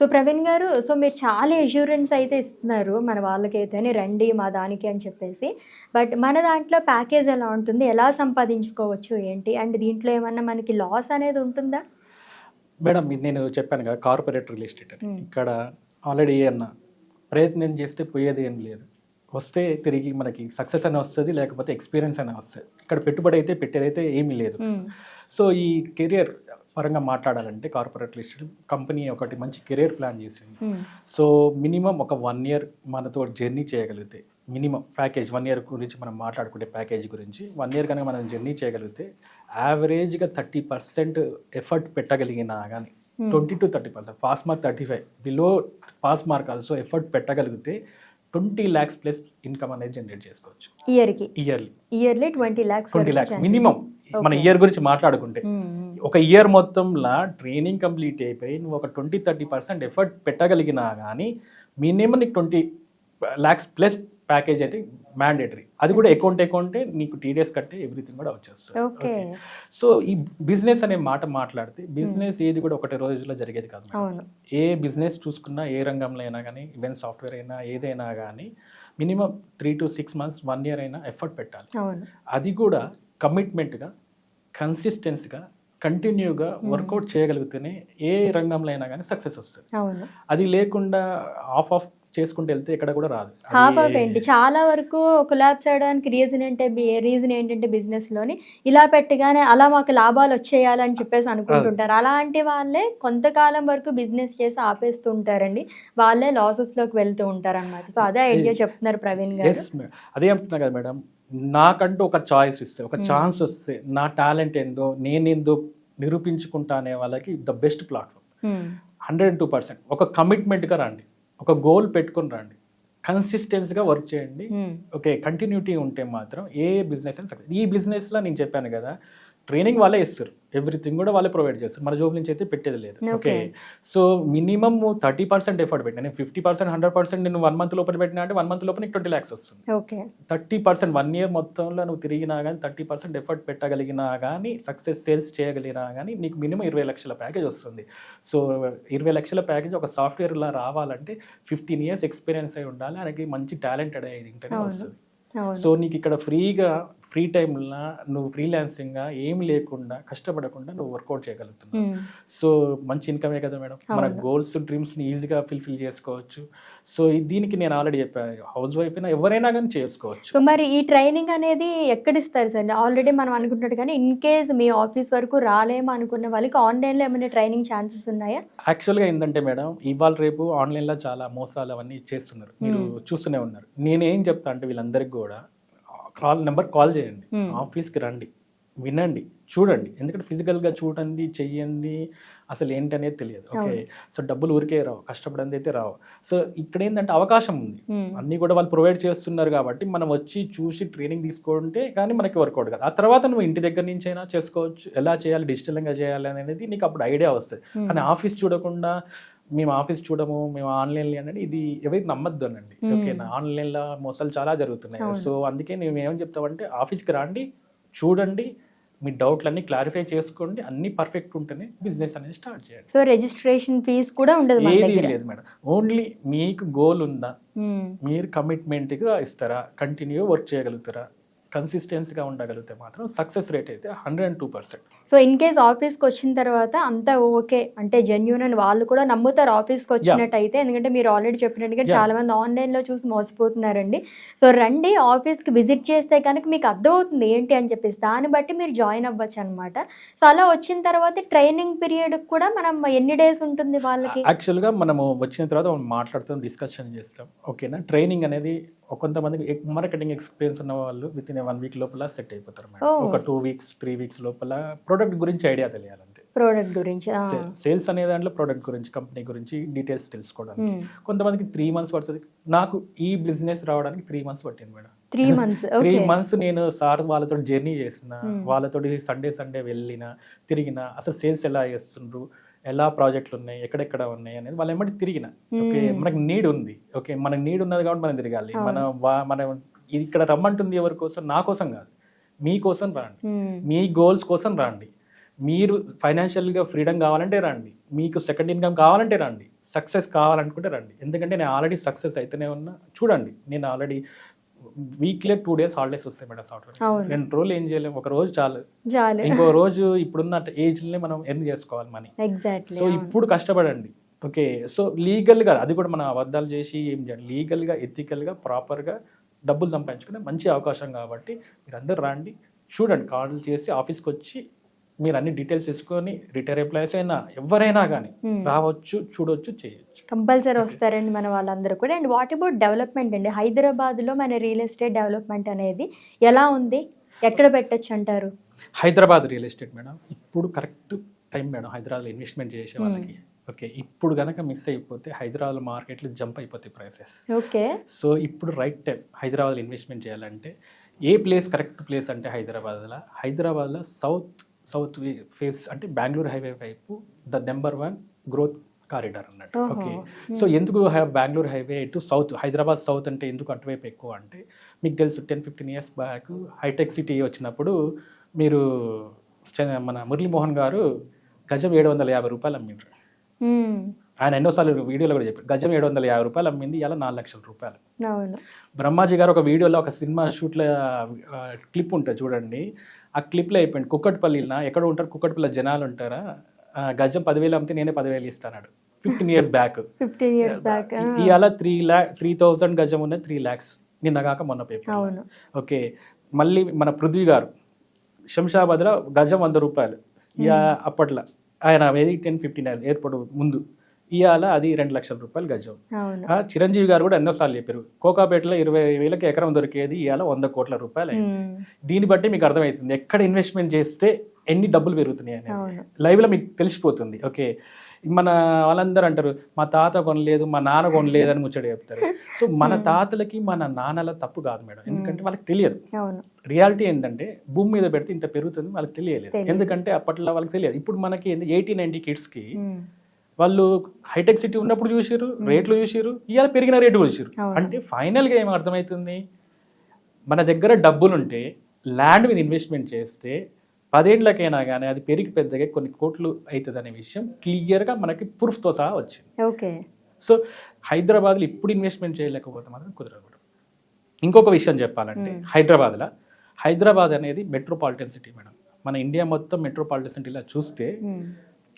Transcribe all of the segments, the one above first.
So Praveen గారు so మీరు చాలా ఎష్యూరెన్స్ అయితే ఇస్తున్నారు మన వాళ్ళకైతే రండి మా దానికి అని చెప్పేసి. బట్ మన దాంట్లో ప్యాకేజ్ ఎలా ఉంటుంది? ఎలా సంపాదించుకోవచ్చు ఏంటి? అండ్ దీంట్లో ఏమన్నా మనకి లాస్ అనేది ఉంటుందా? మేడం నేను చెప్పాను కదా కార్పొరేట్ రియల్ ఎస్టేట్ అని. Hmm. ఇక్కడ ఆల్రెడీ అన్న ప్రయత్నం చేస్తే పోయేది ఏం లేదు. వస్తే తిరిగి మనకి సక్సెస్ అని వస్తుంది లేకపోతే ఎక్స్పీరియన్స్ అని వస్తుంది. ఇక్కడ పెట్టుబడి అయితే పెట్టేదైతే ఏమీ లేదు. మ్మ్. సో ఈ కెరియర్ పరంగా మాట్లాడాలంటే కార్పొరేట్ లిస్టెడ్ కంపెనీ ఒకటి మంచి కెరియర్ ప్లాన్ చేసింది. సో మినిమం ఒక వన్ ఇయర్ మనతో జర్నీ చేయగలిగితే మినిమం ప్యాకేజ్ వన్ ఇయర్ గురించి మనం మాట్లాడుకుంటే ప్యాకేజ్ గురించి వన్ ఇయర్ కనుక మనం జర్నీ చేయగలిగితే యావరేజ్గా థర్టీ పర్సెంట్ ఎఫర్ట్ పెట్టగలిగినా కానీ Hmm. Twenty to thirty percent pass mark thirty five below pass mark also effort పెట్టగలిగితే twenty lakhs plus income అనేది జనరేట్ చేసుకోవచ్చు. ఇయర్కి yearly yearly twenty lakhs twenty lakhs minimum మన ఇయర్ గురించి మాట్లాడుకుంటే ఒక ఇయర్ మొత్తంలో ట్రైనింగ్ కంప్లీట్ అయిపోయి నువ్వు ఒక ట్వంటీ థర్టీ పర్సెంట్ ఎఫర్ట్ పెట్టగలిగినా కానీ మినిమం నీకు ట్వంటీ ల్యాక్స్ ప్లస్ ప్యాకేజ్ అయితే మ్యాండేటరీ అది కూడా అకౌంట్ అకౌంటే నీకు టీడీఎస్ కట్టే ఎవ్రీథింగ్ కూడా వచ్చేస్తుంది. ఓకే సో ఈ బిజినెస్ అనే మాట మాట్లాడితే బిజినెస్ ఏది కూడా ఒకటి రోజులో జరిగేది కాదు ఏ బిజినెస్ చూసుకున్నా ఏ రంగంలో అయినా కానీ ఈవెన్ సాఫ్ట్వేర్ అయినా ఏదైనా కానీ minimum three to six months one year అయినా ఎఫర్ట్ పెట్టాలి. అది కూడా కమిట్మెంట్గా కన్సిస్టెన్స్గా కంటిన్యూగా వర్కౌట్ చేయగలిగితేనే ఏ రంగంలో అయినా కానీ సక్సెస్ వస్తుంది. అవును. అది లేకుండా ఆఫ్ ఆఫ్ చేసుకుంటూ వెళ్తే ఎక్కడ కూడా రాదు. హాఫ్ ఆఫ్ ఏంటి? చాలా వరకు కొలాబ్స్ అవడానికి రీజన్ అంటే రీజన్ ఏంటంటే బిజినెస్లోని ఇలా పెట్టగానే అలా మాకు లాభాలు వచ్చేయాలని చెప్పేసి అనుకుంటుంటారు. అలాంటి వాళ్ళే కొంతకాలం వరకు బిజినెస్ చేసి ఆపేస్తూ ఉంటారండి. వాళ్ళే లాసెస్లోకి వెళ్తూ ఉంటారు అనమాట సో అదే ఐడియా చెప్తున్నారు ప్రవీణ్ గారు. అదే అంటున్నా కదా మేడం. నాకంటూ ఒక చాయిస్ ఇస్తే ఒక ఛాన్స్ వస్తే నా టాలెంట్ ఏందో నేనేందో నిరూపించుకుంటా అనే వాళ్ళకి the best platform Hmm. Hundred and two percent ఒక కమిట్మెంట్గా రండి. ఒక గోల్ పెట్టుకొని రండి. కన్సిస్టెన్స్గా వర్క్ చేయండి. Hmm. ఓకే కంటిన్యూటీ ఉంటే మాత్రం ఏ బిజినెస్ అయినా సక్సెస్ ఈ బిజినెస్లో నేను చెప్పాను కదా ట్రైనింగ్ వాళ్ళే ఇస్తారు. ఎవ్రీథింగ్ కూడా వాళ్ళే ప్రొవైడ్ చేస్తారు. మన జాబ్ నుంచి అయితే పెట్టేది లేదు. Okay. So minimum thirty percent effort పెట్టినా నేను ఫిఫ్టీ పర్సెంట్ హండ్రెడ్ పర్సెంట్ నేను వన్ మంత్ లోపల పెట్టినా అంటే వన్ మంత్ లోపల నీకు ట్వంటీ ల్యాక్స్ వస్తుంది. Okay. Thirty percent one year మొత్తంలో నువ్వు తిరిగినా కానీ థర్టీ పర్సెంట్ ఎఫర్ట్ పెట్టగలిగినా కానీ సక్సెస్ సేల్స్ చేయగలిగినా కానీ నీకు మినిమం ఇరవై లక్షల ప్యాకేజ్ వస్తుంది. సో ఇరవై లక్షల ప్యాకేజ్ ఒక సాఫ్ట్వేర్లా రావాలంటే ఫిఫ్టీన్ ఇయర్స్ ఎక్స్పీరియన్స్ అయి ఉండాలి. ఆయనకి మంచి టాలెంటెడ్ అయ్యేది ఇంటనే. వస్తుంది. సో నీకు ఇక్కడ ఫ్రీగా ఫ్రీ టైంలో నువ్వు ఫ్రీలాన్సింగ్గా ఏం లేకుండా కష్టపడకుండా నువ్వు వర్కౌట్ చేయగలుగుతున్నావు. సో మంచి ఇన్కమే కదా మేడం? మన. గోల్స్ డ్రీమ్స్ని ఈజీగా ఫుల్ఫిల్ చేసుకోవచ్చు. సో దీనికి నేను ఆల్రెడీ చెప్పాను హౌస్ వైఫ్ అయినా ఎవరైనా కానీ చేసుకోవచ్చు. సో మరి ఈ ట్రైనింగ్ అనేది ఎక్కడ ఇస్తారు సార్ ఆల్రెడీ మనం అనుకుంటున్నట్టు కానీ ఇన్ కేస్ మీ ఆఫీస్ వరకు రాలేమో అనుకున్న వాళ్ళకి ఆన్లైన్లో ఏమైనా ట్రైనింగ్ ఛాన్సెస్ ఉన్నాయా? యాక్చువల్గా ఏంటంటే మేడం ఇవాళ రేపు ఆన్లైన్లో చాలా మోసాలు అవన్నీ చేస్తున్నారు. మీరు చూస్తూనే ఉన్నారు. నేనేం చెప్తా అంటే వీళ్ళందరికీ కూడా కాల్ నెంబర్ కాల్ చేయండి. ఆఫీస్కి రండి. వినండి. చూడండి. ఎందుకంటే ఫిజికల్గా చూడండి చెయ్యండి అసలు ఏంటనేది తెలియదు. ఓకే? సో డబ్బులు ఊరికే రావు. కష్టపడింది అయితే రావు. సో ఇక్కడ ఏంటంటే అవకాశం ఉంది. అన్నీ కూడా వాళ్ళు ప్రొవైడ్ చేస్తున్నారు కాబట్టి మనం వచ్చి చూసి ట్రైనింగ్ తీసుకుంటే కానీ మనకి వర్కౌట్ కాదు. ఆ తర్వాత నువ్వు ఇంటి దగ్గర నుంచి అయినా చేసుకోవచ్చు. ఎలా చేయాలి? డిజిటల్గా చేయాలి అనేది నీకు అప్పుడు ఐడియా వస్తుంది. కానీ ఆఫీస్ చూడకుండా మేము ఆఫీస్ చూడము మేము ఆన్లైన్లో అనేది ఇది ఎవరికి నమ్మద్దు అనండి. ఓకేనా ఆన్లైన్లో మోసాలు చాలా జరుగుతున్నాయి. సో అందుకే మేము ఏం చెప్తామంటే ఆఫీస్కి రండి చూడండి మీ డౌట్లన్నీ క్లారిఫై చేసుకోండి అన్ని పర్ఫెక్ట్ ఉంటేనే బిజినెస్ అనేది స్టార్ట్ చేయండి సో రిజిస్ట్రేషన్ ఫీజ్ కూడా ఉండదు మన ఏది లేదు మేడం ఓన్లీ మీకు గోల్ ఉందా. మీరు కమిట్మెంట్గా ఇస్తారా కంటిన్యూ వర్క్ చేయగలుగుతారా కన్సిస్టెన్సీగా ఉండగలిగితే మాత్రం సక్సెస్ రేట్ అయితే hundred and two percent so in case ఆఫీస్కి వచ్చిన తర్వాత అంతా ఓకే అంటే జెన్యున్ అని వాళ్ళు కూడా నమ్ముతారు ఆఫీస్కి వచ్చినట్టు అయితే ఎందుకంటే మీరు ఆల్రెడీ చెప్పినట్టుగా. చాలా మంది ఆన్లైన్లో చూసి మోసపోతున్నారండి. సో రండి ఆఫీస్కి విజిట్ చేస్తే కనుక మీకు అర్థమవుతుంది ఏంటి అని చెప్పేసి. దాన్ని బట్టి మీరు జాయిన్ అవ్వచ్చు అనమాట సో అలా వచ్చిన తర్వాత ట్రైనింగ్ పీరియడ్ కూడా మనం ఎన్ని డేస్ ఉంటుంది వాళ్ళకి? యాక్చువల్గా మనము వచ్చిన తర్వాత మాట్లాడుతాం డిస్కషన్ చేస్తాం. ఓకేనా ట్రైనింగ్ అనేది కొంతమందికి మార్కెటింగ్ ఎక్స్పీరియన్స్ ఉన్న వాళ్ళు విత్ ఇన్ వన్ వీక్ లోపల సెట్ అయిపోతారు మేడం. ఒక టూ వీక్స్ త్రీ వీక్స్ లోపల ప్రోడక్ట్ గురించి ఐడియా తెలియాలంతే ప్రోడక్ట్ గురించి. సేల్స్ అనే దాంట్లో ప్రోడక్ట్ గురించి కంపెనీ గురించి డీటెయిల్స్ తెలుసుకోవడానికి Hmm. కొంతమందికి త్రీ మంత్స్ పడుతుంది నాకు ఈ బిజినెస్ రావడానికి త్రీ మంత్స్ పట్టింది madam three months three months నేను సార్ వాళ్ళతో జర్నీ చేసిన. వాళ్ళతో సండే సండే వెళ్ళిన తిరిగిన అసలు సేల్స్ ఎలా చేస్తుండ్రు ఎలా ప్రాజెక్టులు ఉన్నాయి ఎక్కడెక్కడ ఉన్నాయి అనేది వాళ్ళు ఏమంటే తిరిగిన. Okay Hmm. మనకి నీడ్ ఉంది. ఓకే మనకి నీడ్ ఉన్నది కాబట్టి మనం తిరగాలి. మన మనం ఇక్కడ రమ్మంటుంది ఎవరి కోసం? నా కోసం కాదు. మీ కోసం రండి. Hmm. మీ గోల్స్ కోసం రండి. మీరు ఫైనాన్షియల్గా ఫ్రీడమ్ కావాలంటే రండి. మీకు సెకండ్ ఇన్కమ్ కావాలంటే రండి. సక్సెస్ కావాలనుకుంటే రండి. ఎందుకంటే నేను ఆల్రెడీ సక్సెస్ అయితేనే ఉన్నా. చూడండి నేను already weekly two days holidays వస్తాయి మేడం సాఫ్ట్వేర్. రెండు రోజులు ఏం చేయలేము ఒక రోజు చాలు. ఇంకో రోజు ఇప్పుడున్న ఏజ్లనే మనం ఎర్న్ చేసుకోవాలి మనీ సో ఇప్పుడు కష్టపడండి. ఓకే సో లీగల్గా అది కూడా మనం అబద్ధాలు చేసి ఏం చేయాలి? లీగల్గా ఎథికల్గా ప్రాపర్గా డబ్బులు సంపాదించుకునే మంచి అవకాశం కాబట్టి మీరు అందరు రండి. చూడండి కాల్ చేసి ఆఫీస్కి వచ్చి మీరు అన్ని డీటెయిల్స్ తీసుకొని రిటైర్ ఎంప్లాయీస్ అయినా ఎవరైనా కానీ Hmm. రావచ్చు చూడొచ్చు చేయొచ్చు. కంపల్సరీ వస్తారండి మన వాళ్ళందరూ కూడా. అండ్ వాట్ అబౌట్ డెవలప్మెంట్ అండి? హైదరాబాద్లో మన రియల్ ఎస్టేట్ డెవలప్మెంట్ అనేది ఎలా ఉంది? ఎక్కడ పెట్టచ్చు అంటారు? హైదరాబాద్ రియల్ ఎస్టేట్ మేడం ఇప్పుడు కరెక్ట్ టైం మేడం హైదరాబాద్లో ఇన్వెస్ట్మెంట్ చేసే వాళ్ళకి. ఓకే ఇప్పుడు కనుక మిస్ అయిపోతే హైదరాబాద్ మార్కెట్లో జంప్ అయిపోతాయి ప్రైసెస్ ఓకే. సో ఇప్పుడు రైట్ టైం హైదరాబాద్లో ఇన్వెస్ట్మెంట్ చేయాలంటే ఏ ప్లేస్ కరెక్ట్ ప్లేస్ అంటే హైదరాబాద్లో? హైదరాబాద్లో సౌత్ సౌత్ ఫేస్ అంటే బెంగళూరు హైవే వైపు the number one growth corridor అన్నట్టు. ఓకే. సో ఎందుకు Bengaluru highway to south Hyderabad south అంటే ఎందుకు అటువైపు ఎక్కువ అంటే మీకు తెలుసు ten fifteen years back hitech city వచ్చినప్పుడు మీరు మన మురళీమోహన్ గారు గజం ఏడు వందల యాభై రూపాయలు అమ్మిండ్రు. మ్మ్. ఆయన ఎన్నోసార్లు వీడియోలో కూడా చెప్పారు గజం ఏడు వందల యాభై రూపాయలు అమ్మింది ఇలా నాలుగు లక్షల రూపాయలు. బ్రహ్మాజీ గారు ఒక వీడియోలో ఒక సినిమా షూట్లో క్లిప్ ఉంటుంది చూడండి. ఆ క్లిప్లో అయిపోయింది. కుక్కట్పల్లిన ఎక్కడ ఉంటారు కుక్కట్పల్లి జనాలు ఉంటారా? గజం పదివేలు అమ్మితే నేనే పదివేలు ఇస్తాడు fifteen years back fifteen years back ఇవాళ త్రీ ల్యాక్ త్రీ థౌజండ్ గజం ఉన్నది త్రీ ల్యాక్స్ నిన్న కాక మొన్న పేపర్ ఓకే. మళ్ళీ మన పృథ్వీ గారు శంషాబాద్లో గజం వంద రూపాయలు. ఇక అప్పట్లో. ఆయన టెన్ ఫిఫ్టీన్ ఎయిర్పోర్ట్ ముందు. ఇవాళ అది రెండు లక్షల రూపాయలు గజం. చిరంజీవి గారు కూడా ఎన్నోసార్లు చెప్పారు. కోకాపేటలో ఇరవై వేలకి ఎకరం దొరికేది ఇవాళ వంద కోట్ల రూపాయలు. దీన్ని బట్టి మీకు అర్థమవుతుంది ఎక్కడ ఇన్వెస్ట్మెంట్ చేస్తే ఎన్ని డబ్బులు పెరుగుతున్నాయి అనేది. అవును. లైవ్లో మీకు తెలిసిపోతుంది. ఓకే. మన వాళ్ళందరూ అంటారు మా తాత కొనలేదు మా నాన్న కొనలేదు అని ముచ్చట చెప్తారు. సో మన తాతలకి మన నాన్నల తప్పు కాదు మేడం. ఎందుకంటే వాళ్ళకి తెలియదు. రియాలిటీ ఏంటంటే భూమి మీద పెడితే ఇంత పెరుగుతుంది వాళ్ళకి తెలియలేదు. ఎందుకంటే అప్పట్లో వాళ్ళకి తెలియదు. ఇప్పుడు మనకి ఎయిటీ నైన్టీ కిడ్స్కి. వాళ్ళు హైటెక్ సిటీ ఉన్నప్పుడు చూసారు రేట్లు చూసారు ఇవాళ పెరిగిన రేటు చూసారు. అంటే ఫైనల్గా ఏం అర్థమవుతుంది మన దగ్గర డబ్బులుంటే ల్యాండ్ మీద ఇన్వెస్ట్మెంట్ చేస్తే పదేళ్ళకైనా కానీ అది పెరిగి పెద్దగా కొన్ని కోట్లు అవుతుంది అనే విషయం క్లియర్గా మనకి ప్రూఫ్తో సహా వచ్చింది. ఓకే. సో హైదరాబాద్లో ఇప్పుడు ఇన్వెస్ట్మెంట్ చేయలేకపోతే మాత్రం కుదరదు మేడం. ఇంకొక విషయం చెప్పాలంటే హైదరాబాద్లో హైదరాబాద్ అనేది మెట్రోపాలిటన్ సిటీ మేడం మన ఇండియా మొత్తం మెట్రోపాలిటన్ సిటీలో చూస్తే.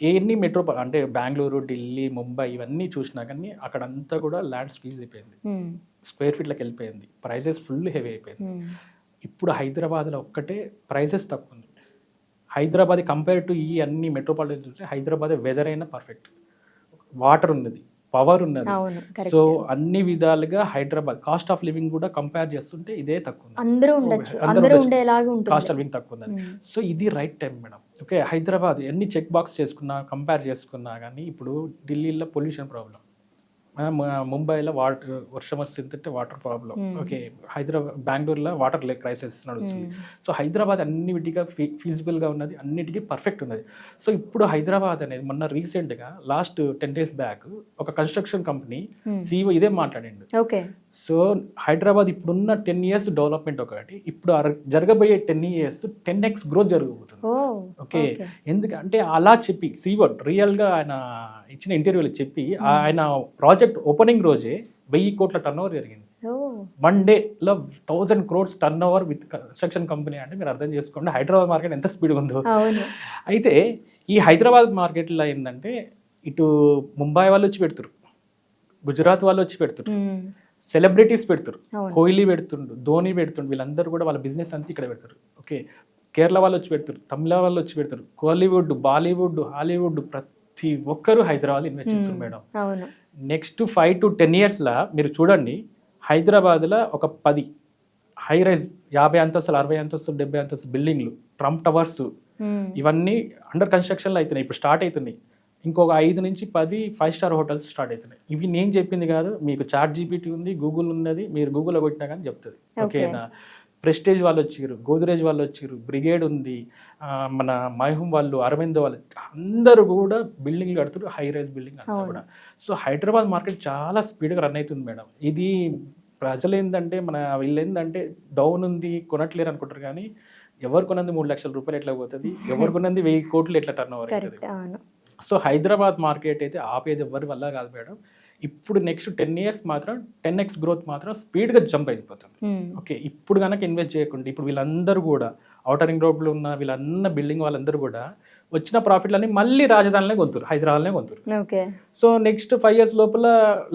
ఎన్ని మెట్రో అంటే బెంగళూరు ఢిల్లీ ముంబై ఇవన్నీ చూసినా కానీ అక్కడంతా కూడా ల్యాండ్ స్క్వీజ్ అయిపోయింది. స్క్వేర్ ఫీట్లకు వెళ్ళిపోయింది. ప్రైజెస్ ఫుల్ హెవీ అయిపోయింది. ఇప్పుడు హైదరాబాద్లో ఒక్కటే ప్రైజెస్ తక్కువ ఉంది. హైదరాబాద్ కంపేర్ టు ఈ అన్ని మెట్రోపాలిటన్ చూస్తే హైదరాబాద్ వెదర్ అయినా పర్ఫెక్ట్ వాటర్ ఉన్నది పవర్ ఉన్నది. సో అన్ని విధాలుగా హైదరాబాద్ కాస్ట్ ఆఫ్ లివింగ్ కూడా కంపేర్ చేస్తుంటే ఇదే తక్కువ అందరూ ఉండొచ్చు. కాస్ట్ ఆఫ్ లివింగ్ తక్కువ ఉందని. సో ఇది right time madam. Okay Hyderabad ఎన్ని చెక్ బాక్స్ చేసుకున్నా కంపేర్ చేసుకున్నా కానీ ఇప్పుడు ఢిల్లీలో పొల్యూషన్ ప్రాబ్లం ముంబైలో వాటర్ వర్షం వస్తుంటే వాటర్ ప్రాబ్లం. ఓకే హైదరాబాద్ బెంగళూరులో వాటర్ లేక్ క్రైసిస్ నడుస్తుంది Hmm. సో హైదరాబాద్ అన్నిటిగా ఫీజిబుల్గా ఉన్నది అన్నిటికీ పర్ఫెక్ట్ ఉన్నది సో ఇప్పుడు హైదరాబాద్ అనేది మొన్న రీసెంట్గా లాస్ట్ టెన్ డేస్ బ్యాక్ ఒక కన్స్ట్రక్షన్ కంపెనీ. సీఓ ఇదే మాట్లాడిండు ఓకే సో హైదరాబాద్ ఇప్పుడున్న టెన్ ఇయర్స్ డెవలప్మెంట్ ఒకటి. ఇప్పుడు జరగబోయే ten years ten x growth జరగబోతుంది. ఓకే? ఎందుకంటే అలా చెప్పి సీవర్డ్ రియల్గా ఆయన ఇచ్చిన ఇంటర్వ్యూలో చెప్పి ఆయన ప్రాజెక్ట్ ఓపెనింగ్ రోజే వెయ్యి కోట్ల టర్న్ ఓవర్ జరిగింది. వన్ డేలో thousand crores turnover with construction company అంటే మీరు అర్థం చేసుకోండి హైదరాబాద్ మార్కెట్ ఎంత స్పీడ్గా ఉందో. అయితే ఈ హైదరాబాద్ మార్కెట్లో ఏంటంటే ఇటు ముంబై వాళ్ళు వచ్చి పెడుతురు గుజరాత్ వాళ్ళు వచ్చి పెడుతురు. సెలబ్రిటీస్ పెడుతురు. కోహ్లీ పెడుతుండు ధోని పెడుతుండు వీళ్ళందరూ కూడా వాళ్ళ బిజినెస్ అంతా ఇక్కడ పెడతారు. ఓకే కేరళ వాళ్ళు వచ్చి పెడతారు తమిళ వాళ్ళు వచ్చి పెడతారు కోలీవుడ్ బాలీవుడ్ హాలీవుడ్ ప్రతి ఒక్కరు హైదరాబాద్ ఇన్వెస్ట్ చేస్తారు madam. Next five to ten ఇయర్స్లో మీరు చూడండి హైదరాబాద్లో ఒక పది హై రైజ్ యాభై అంతస్తులు అరవై అంతస్తులు డెబ్బై అంతస్తులు బిల్డింగ్లు ట్రంప్ టవర్స్. ఇవన్నీ అండర్ కన్స్ట్రక్షన్లో అవుతున్నాయి ఇప్పుడు స్టార్ట్ అవుతున్నాయి. ఇంకొక ఐదు నుంచి పది ఫైవ్ స్టార్ హోటల్స్ స్టార్ట్ అవుతున్నాయి. ఇవి నేను చెప్పింది కాదు మీకు చాట్ జీపీటీ ఉంది గూగుల్ ఉన్నది మీరు గూగుల్లో కొట్టినా కానీ చెప్తుంది. ఓకేనా? ప్రెస్టేజ్ వాళ్ళు వచ్చారు గోద్రేజ్ వాళ్ళు వచ్చారు బ్రిగేడ్ ఉంది మన మైహూమ్ వాళ్ళు అరవిందో వాళ్ళు అందరూ కూడా బిల్డింగ్లు కడుతున్నారు హై రైజ్ బిల్డింగ్ అంతా. కూడా. సో హైదరాబాద్ మార్కెట్ చాలా స్పీడ్గా రన్ అవుతుంది మేడం. ఇది ప్రజలు ఏంటంటే మన వీళ్ళు ఏంటంటే డౌన్ ఉంది కొనట్లేరు అనుకుంటారు కానీ ఎవరు కొన్నది మూడు లక్షల రూపాయలు ఎట్లా పోతుంది? ఎవరు కొన్నది వెయ్యి కోట్లు ఎట్లా టర్న్ ఓవర్ అవుతుంది సో హైదరాబాద్ మార్కెట్ అయితే ఆపేది ఎవరి వల్ల కాదు మేడం. ఇప్పుడు నెక్స్ట్ టెన్ ఇయర్స్ మాత్రం టెన్ ఎక్స్ గ్రోత్ మాత్రం స్పీడ్గా జంప్ అయిపోతుంది. ఓకే ఇప్పుడు కనుక ఇన్వెస్ట్ చేయకుండా ఇప్పుడు వీళ్ళందరూ కూడా ఔటర్ రింగ్ రోడ్లో ఉన్న వీళ్ళన్న బిల్డింగ్ వాళ్ళందరూ కూడా వచ్చిన ప్రాఫిట్లన్నీ మళ్ళీ రాజధానిలో కొంతురు హైదరాబాద్లో కొంతురు okay. So next five years లోపల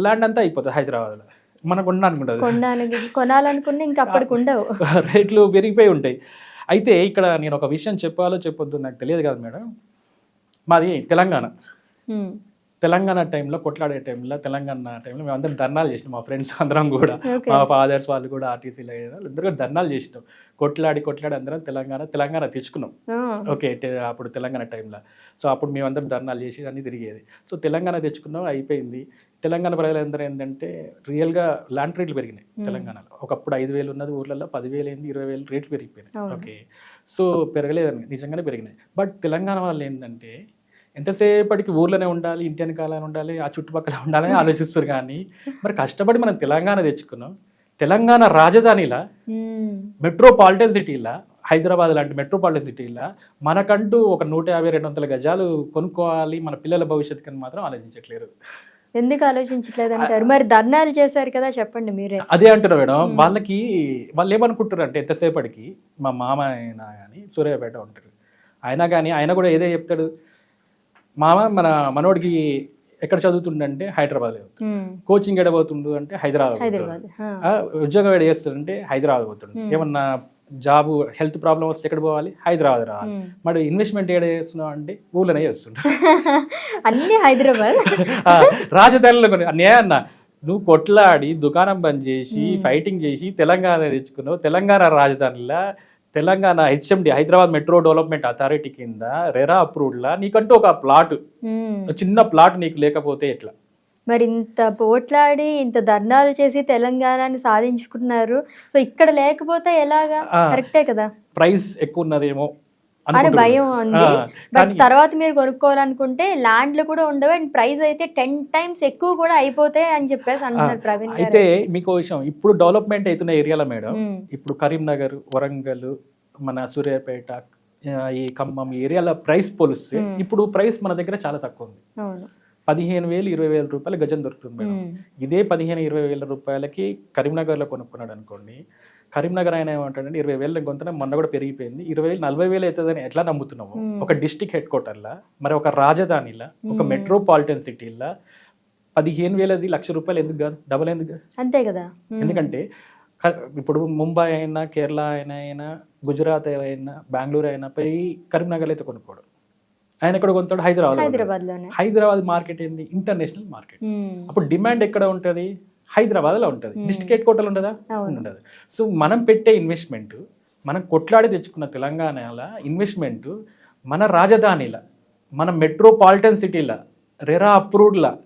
ల్యాండ్ అంతా అయిపోతుంది హైదరాబాద్లో. మనకు కొనడానికి కొనాలనుకున్న ఇంకా అప్పటికి ఉండవు. రేట్లు పెరిగిపోయి ఉంటాయి. అయితే ఇక్కడ నేను ఒక విషయం చెప్పాలో చెప్పొద్దు నాకు తెలియదు కదా మేడం. మాది తెలంగాణ ఉమ్, తెలంగాణ టైంలో కొట్లాడే టైంలో తెలంగాణ టైంలో మేము అందరం ధర్నాలు చేసినాం మా ఫ్రెండ్స్ అందరం కూడా. మా ఫాదర్స్ వాళ్ళు కూడా ఆర్టీసీలో అందరూ కూడా ధర్నాలు చేసినాం. కొట్లాడి కొట్లాడి అందరం తెలంగాణ తెలంగాణ తెచ్చుకున్నాం. ఓకే అప్పుడు తెలంగాణ టైంలో. సో అప్పుడు మేమందరం ధర్నాలు చేసి అన్ని తిరిగేది. సో తెలంగాణ తెచ్చుకున్నాం అయిపోయింది. తెలంగాణ ప్రజలందరూ ఏంటంటే రియల్గా ల్యాండ్ రేట్లు పెరిగినాయి తెలంగాణలో. ఒకప్పుడు ఐదు వేలు ఉన్నది ఊర్లలో పదివేలు అయింది ఇరవై వేలు రేట్లు పెరిగిపోయినాయి. ఓకే. సో పెరగలేదని నిజంగానే పెరిగినాయి. బట్ తెలంగాణ వాళ్ళు ఏంటంటే ఎంతసేపటికి ఊర్లోనే ఉండాలి ఇంటి వెనకాలనే ఉండాలి ఆ చుట్టుపక్కల ఉండాలని ఆలోచిస్తారు కానీ మరి కష్టపడి మనం తెలంగాణ తెచ్చుకున్నాం. తెలంగాణ రాజధానిలా మెట్రోపాలిటన్ సిటీలా హైదరాబాద్ లాంటి మెట్రోపాలిటన్ సిటీలా మనకంటూ ఒక నూట యాభై రెండు వందల గజాలు కొనుక్కోవాలి మన పిల్లల భవిష్యత్తు కని మాత్రం ఆలోచించట్లేరు. ఎందుకు ఆలోచించలేదు అంటారు? మరి ధర్నాలు చేశారు కదా చెప్పండి మీరే. అదే అంటారు మేడం వాళ్ళకి వాళ్ళు ఏమనుకుంటారు అంటే ఎంతసేపటికి మా మామ అయినా కానీ సూర్యాపేట ఉంటారు. అయినా కానీ ఆయన కూడా ఏదో చెప్తాడు మామ మన మనోడికి ఎక్కడ చదువుతుండంటే హైదరాబాద్ కోచింగ్ ఎడబోతుండు అంటే హైదరాబాద్ ఉద్యోగం ఎక్కడ చేస్తుంటే హైదరాబాద్ పోతుండు. ఏమన్నా జాబ్ హెల్త్ ప్రాబ్లం వస్తే ఎక్కడ పోవాలి? హైదరాబాద్ రావాలి. మరి ఇన్వెస్ట్మెంట్ ఏడ చేస్తున్నావు అంటే ఊళ్ళోనే చేస్తుంటా అన్ని హైదరాబాద్. రాజధానిలో కొని నే అన్న నువ్వు కొట్లాడి దుకాణం బంద్ చేసి ఫైటింగ్ చేసి తెలంగాణ తెచ్చుకున్నావు. తెలంగాణ రాజధానిలో Telangana HMD Hyderabad metro development authority కింద రెరా అప్రూవ్డ్లా? నీకంటూ ఒక ప్లాట్. చిన్న ప్లాట్ నీకు లేకపోతే ఎట్లా? మరి ఇంత పోట్లాడి ఇంత ధర్నాలు చేసి తెలంగాణని సాధించుకున్నారు. సో ఇక్కడ లేకపోతే ఎలాగా. కరెక్టే కదా? ప్రైస్ ఎక్కువ ఉన్నదేమో అనుకుంటున్నాను. భయం ఉంది. బట్ తర్వాత మీరు కొనుక్కోవాలనుకుంటే ల్యాండ్లు కూడా ఉండవు అండ్ ప్రైస్ అయితే టెన్ టైమ్స్ ఎక్కువ కూడా అయిపోతాయి అని చెప్పేసి అంటున్నారు ప్రవీణ్ అయితే మీకు విషయం ఇప్పుడు డెవలప్మెంట్ అవుతున్న ఏరియాలో మేడం ఇప్పుడు కరీంనగర్ వరంగల్ మన సూర్యాపేట ఈ ఖమ్మం ఈ ఏరియాల ప్రైస్ పోలిస్తే ఇప్పుడు ప్రైస్ మన దగ్గర చాలా తక్కువ ఉంది. పదిహేను వేలు ఇరవై వేల రూపాయలు గజం దొరుకుతుంది మేడం. ఇదే పదిహేను ఇరవై వేల రూపాయలకి కరీంనగర్లో కొనుక్కున్నాడు అనుకోండి కరీంనగర్ ఆయన ఏమంటాడంటే ఇరవై వేల కొంత మొన్న కూడా పెరిగిపోయింది. ఇరవై వేలు నలభై వేలు అవుతుందని ఎట్లా నమ్ముతున్నాము. ఒక డిస్టిక్ హెడ్ క్వార్టర్లా మరి ఒక రాజధానిలా ఒక మెట్రోపాలిటన్ సిటీలా పదిహేను వేలది లక్ష రూపాయలు ఎందుకు కాదు? డబల్ ఎందుకు కాదు? అంతే కదా. ఎందుకంటే ఇప్పుడు ముంబై అయినా కేరళ అయినా అయినా గుజరాత్ అయినా బెంగళూరు అయినా పోయి కరీంనగర్ అయితే కొనుక్కోడు. ఆయన ఎక్కడ కొంటాడు? హైదరాబాద్ హైదరాబాద్ మార్కెట్ ఏంది? International market. అప్పుడు డిమాండ్ ఎక్కడ ఉంటుంది? హైదరాబాద్లో ఉంటుంది. డిస్ట్రిక్ట్ హెడ్ క్వార్టర్లు అవును. ఉండదు. సో మనం పెట్టే ఇన్వెస్ట్మెంట్ మనం కొట్లాడి తెచ్చుకున్న తెలంగాణల ఇన్వెస్ట్మెంట్ మన రాజధానిల మన మెట్రోపాలిటన్ సిటీల రెరా అప్రూవ్డ్ల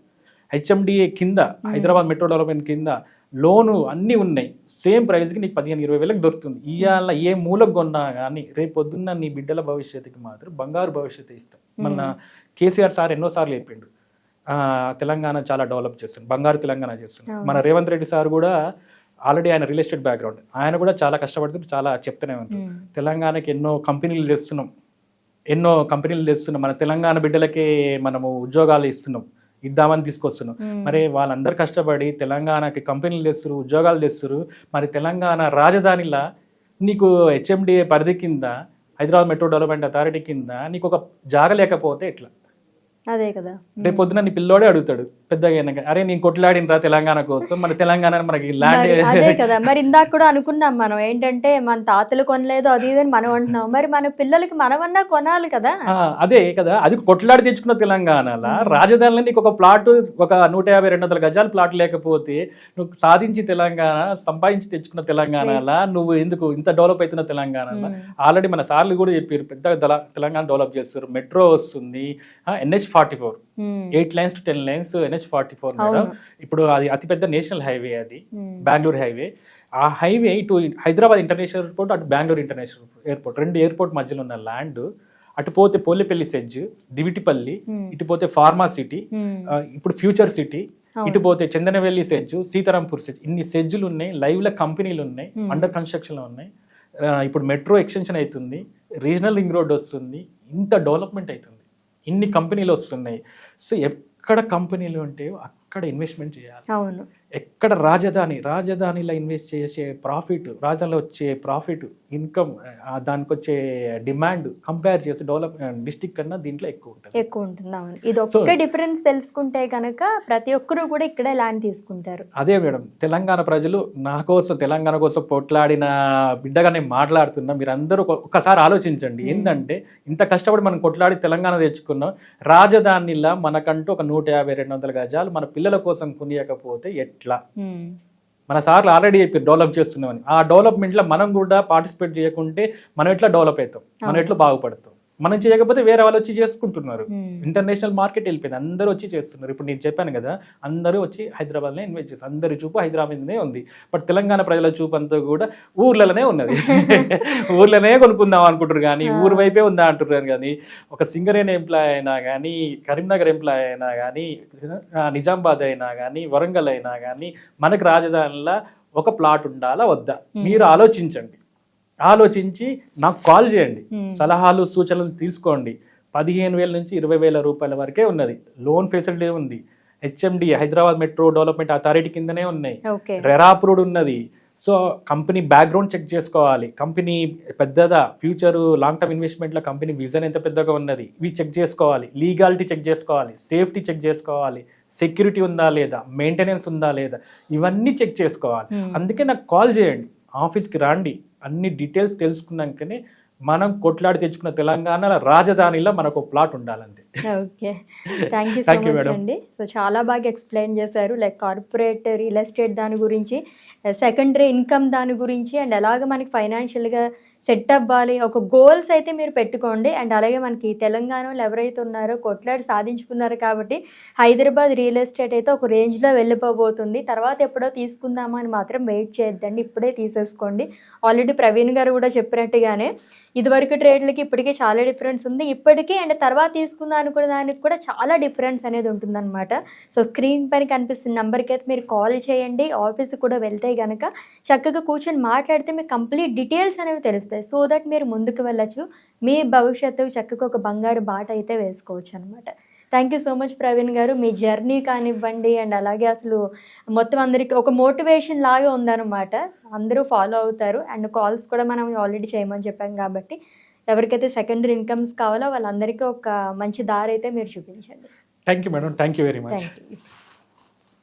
హెచ్ఎండిఏ కింద హైదరాబాద్ మెట్రో డెవలప్మెంట్ కింద లోను అన్నీ ఉన్నాయి. సేమ్ ప్రైస్కి నీకు పదిహేను ఇరవై వేలకు దొరుకుతుంది. ఇవాళ ఏ మూలకు కొన్నా కానీ రేపు పొద్దున్న నీ బిడ్డల భవిష్యత్తుకి మాత్రం బంగారు భవిష్యత్తు ఇస్తాం. మన కేసీఆర్ సార్ ఎన్నోసార్లు చెప్పిండు. తెలంగాణ చాలా డెవలప్ చేస్తుంది. బంగారు తెలంగాణ చేస్తుంది. మన రేవంత్ రెడ్డి సార్ కూడా ఆల్రెడీ ఆయన రియల్ ఎస్టేట్ బ్యాక్గ్రౌండ్. ఆయన కూడా చాలా కష్టపడుతూ చాలా చెప్తూనే ఉంటారు. తెలంగాణకి ఎన్నో కంపెనీలు తెస్తున్నాం. ఎన్నో కంపెనీలు తెస్తున్నాం. మన తెలంగాణ బిడ్డలకే మనము ఉద్యోగాలు ఇస్తున్నాం. ఇద్దామని తీసుకొస్తున్నాం. మరి వాళ్ళందరూ కష్టపడి తెలంగాణకి కంపెనీలు తెస్తురు ఉద్యోగాలు తెస్తురు మరి తెలంగాణ రాజధానిలా నీకు హెచ్ఎండిఏ పరిధి కింద హైదరాబాద్ మెట్రో డెవలప్మెంట్ అథారిటీ కింద నీకు ఒక జాగ లేకపోతే ఎట్లా? అదే కదా. రేపు పొద్దున నీ పిల్లోడే అడుగుతాడు. పెద్దగా అయినాక అరే నేను కొట్లాడినరా తెలంగాణ కోసం మన తెలంగాణ మనకి ల్యాండ్ అదే కదా మరి ఇందాక కూడా అనుకున్నాం మనం ఏంటంటే మన తాతలు కొనలేదు అది ఇది మనం అంటున్నాం. మరి మన పిల్లలకి మనమన్నా కొనాలి కదా. అదే కదా అది కొట్లాడి తెచ్చుకున్న తెలంగాణలో రాజధానిలో నీకు ఒక ప్లాట్ ఒక నూట యాభై రెండు వందల గజాల ప్లాట్ లేకపోతే నువ్వు సాధించి తెలంగాణ సంపాదించి తెచ్చుకున్న తెలంగాణలో నువ్వు ఎందుకు ఇంత డెవలప్ అవుతున్న తెలంగాణలో? ఆల్రెడీ మన సార్లు కూడా చెప్పారు పెద్ద తెలంగాణ డెవలప్ చేస్తారు మెట్రో వస్తుంది NH forty four. Eight lines to ten lines NH forty four madam ఇప్పుడు అది అతిపెద్ద నేషనల్ హైవే అది బెంగళూరు హైవే ఆ హైవే ఇటు హైదరాబాద్ ఇంటర్నేషనల్ ఎయిర్పోర్ట్ అటు బెంగళూరు ఇంటర్నేషనల్ ఎయిర్పోర్ట్ రెండు ఎయిర్పోర్ట్ మధ్యలో ఉన్న ల్యాండ్ అటు పోతే పోలేపల్లి సెడ్జ్ దివిటిపల్లి Hmm. ఇటు పోతే ఫార్మా సిటీ ఆ, ఇప్పుడు ఫ్యూచర్ సిటీ ఇటు పోతే చందనవెల్లి సెడ్జ్ సీతారాంపూర్ సెడ్జ్ ఇన్ని సెడ్జులు ఉన్నాయి లైవ్లో కంపెనీలు ఉన్నాయి అండర్ కన్స్ట్రక్షన్లో ఉన్నాయి. ఇప్పుడు మెట్రో ఎక్స్టెన్షన్ అవుతుంది రీజనల్ రింగ్ రోడ్ వస్తుంది ఇంత డెవలప్మెంట్ అవుతుంది ఇన్ని కంపెనీలు వస్తున్నాయి. సో ఎక్కడ కంపెనీలు ఉంటే అక్కడ ఇన్వెస్ట్మెంట్ చేయాలి? అవును. ఎక్కడ రాజధాని రాజధానిలో ఇన్వెస్ట్ చేసే ప్రాఫిట్ రాజధానిలో వచ్చే ప్రాఫిట్ ఇన్కమ్ దానికి వచ్చే డిమాండ్ కంపేర్ చేసి డెవలప్ డిస్టిక్ కన్నా దీంట్లో ఎక్కువ ఉంటుంది. ఎక్కువ ఉంటుంది అవును. ఇది ఒక్క డిఫరెన్స్ తెలుసుకుంటే కనుక ప్రతి ఒక్కరు కూడా ఇక్కడే ల్యాండ్ తీసుకుంటారు. అదే మేడం తెలంగాణ ప్రజలు నా కోసం తెలంగాణ కోసం పోట్లాడిన బిడ్డగా నేను మాట్లాడుతున్నా. మీరు అందరూ ఒక- ఒక్కసారి ఆలోచించండి. ఏంటంటే ఇంత కష్టపడి మనం కొట్లాడి తెలంగాణ తెచ్చుకున్నాం. రాజధానిలా మనకంటూ ఒక నూట యాభై రెండు వందల గజాలు మన పిల్లల కోసం కొనియకపోతే ఎట్లా. మన సార్లు ఆల్రెడీ చెప్పి డెవలప్ చేస్తున్నామని. ఆ డెవలప్మెంట్లో మనం కూడా పార్టిసిపేట్ చేయకుంటే మనం ఎట్లా డెవలప్ అవుతాం? మనం ఎట్లా బాగుపడతాం? మనం చేయకపోతే వేరే వాళ్ళు వచ్చి చేసుకుంటున్నారు. ఇంటర్నేషనల్ మార్కెట్ వెళ్ళిపోయింది. అందరూ వచ్చి చేస్తున్నారు. ఇప్పుడు నేను చెప్పాను కదా అందరూ వచ్చి హైదరాబాద్లో ఇన్వెస్ట్ చేస్తారు. అందరి చూపు హైదరాబాద్నే ఉంది. బట్ తెలంగాణ ప్రజల చూపు అంతా కూడా ఊర్లలోనే ఉన్నది. ఊర్లోనే కొనుక్కుందాం అనుకుంటారు కానీ ఊరు వైపే ఉందా అంటున్నారు కానీ ఒక సింగరేన్ ఎంప్లాయ్ అయినా కానీ కరీంనగర్ ఎంప్లాయ్ అయినా కానీ నిజామాబాద్ అయినా కానీ వరంగల్ అయినా కానీ మనకు రాజధానిలో ఒక ప్లాట్ ఉండాలా వద్దా? మీరు ఆలోచించండి. ఆలోచించి నాకు కాల్ చేయండి. సలహాలు సూచనలు తీసుకోండి. పదిహేను వేల నుంచి ఇరవై వేల రూపాయల వరకే ఉన్నది. లోన్ ఫెసిలిటీ ఉంది. HMD Hyderabad metro development authority కిందనే ఉన్నాయి. రెరాప్రూడ్ ఉన్నది. సో కంపెనీ బ్యాక్గ్రౌండ్ చెక్ చేసుకోవాలి. కంపెనీ పెద్దదా? ఫ్యూచర్ లాంగ్ టర్మ్ ఇన్వెస్ట్మెంట్లో కంపెనీ విజన్ ఎంత పెద్దగా ఉన్నది? ఇవి చెక్ చేసుకోవాలి. లీగాలిటీ చెక్ చేసుకోవాలి. సేఫ్టీ చెక్ చేసుకోవాలి. సెక్యూరిటీ ఉందా లేదా? మెయింటెనెన్స్ ఉందా లేదా? ఇవన్నీ చెక్ చేసుకోవాలి. అందుకే నాకు కాల్ చేయండి. ఆఫీస్కి రండి. అన్ని డీటెయిల్స్ తెలుసుకున్నాకనే మనం కొట్లాడి తెచ్చుకున్న తెలంగాణ రాజధానిలో మనకు plot ఉండాలంతే. Okay. Thank you so much. అండి. సో చాలా బాగా ఎక్స్ప్లెయిన్ చేశారు. లైక్ కార్పొరేట్ రియల్ ఎస్టేట్ దాని గురించి సెకండరీ ఇన్కమ్ దాని గురించి అండ్ ఎలాగ మనకి ఫైనాన్షియల్గా సెట్ అవ్వాలి. ఒక గోల్స్ అయితే మీరు పెట్టుకోండి. అండ్ అలాగే మనకి తెలంగాణలో ఎవరైతే ఉన్నారో కొట్లాడి సాధించుకున్నారు కాబట్టి హైదరాబాద్ రియల్ ఎస్టేట్ అయితే ఒక రేంజ్లో వెళ్ళిపోబోతుంది. తర్వాత ఎప్పుడో తీసుకుందామా అని మాత్రం వెయిట్ చేయొద్దండి. ఇప్పుడే తీసేసుకోండి. ఆల్రెడీ ప్రవీణ్ గారు కూడా చెప్పినట్టుగానే ఇదివరకు ట్రేడ్లకి ఇప్పటికే చాలా డిఫరెన్స్ ఉంది. ఇప్పటికీ అండ్ తర్వాత తీసుకుందాం అనుకునే దానికి కూడా చాలా డిఫరెన్స్ అనేది ఉంటుందన్నమాట. సో స్క్రీన్ పైన కనిపిస్తున్న నెంబర్కి అయితే మీరు కాల్ చేయండి. ఆఫీస్కి కూడా వెళ్తే కనుక చక్కగా కూర్చొని మాట్లాడితే మీకు కంప్లీట్ డీటెయిల్స్ అనేవి తెలుస్తాయి సో దట్ మీరు ముందుకు వెళ్ళచ్చు. మీ భవిష్యత్తు చక్కగా ఒక బంగారు బాట అయితే వేసుకోవచ్చు అనమాట thank you so much Praveen garu. Me journey కానివ్వండి అండ్ అలాగే అసలు మొత్తం అందరికి ఒక మోటివేషన్ లాగా ఉందన్నమాట. అందరూ ఫాలో అవుతారు. అండ్ కాల్స్ కూడా మనం ఆల్రెడీ చేయమని చెప్పాం కాబట్టి ఎవరికైతే సెకండరీ ఇన్కమ్స్ కావాలో వాళ్ళందరికీ ఒక మంచి దారి అయితే మీరు చూపించండి. Thank you madam thank you very much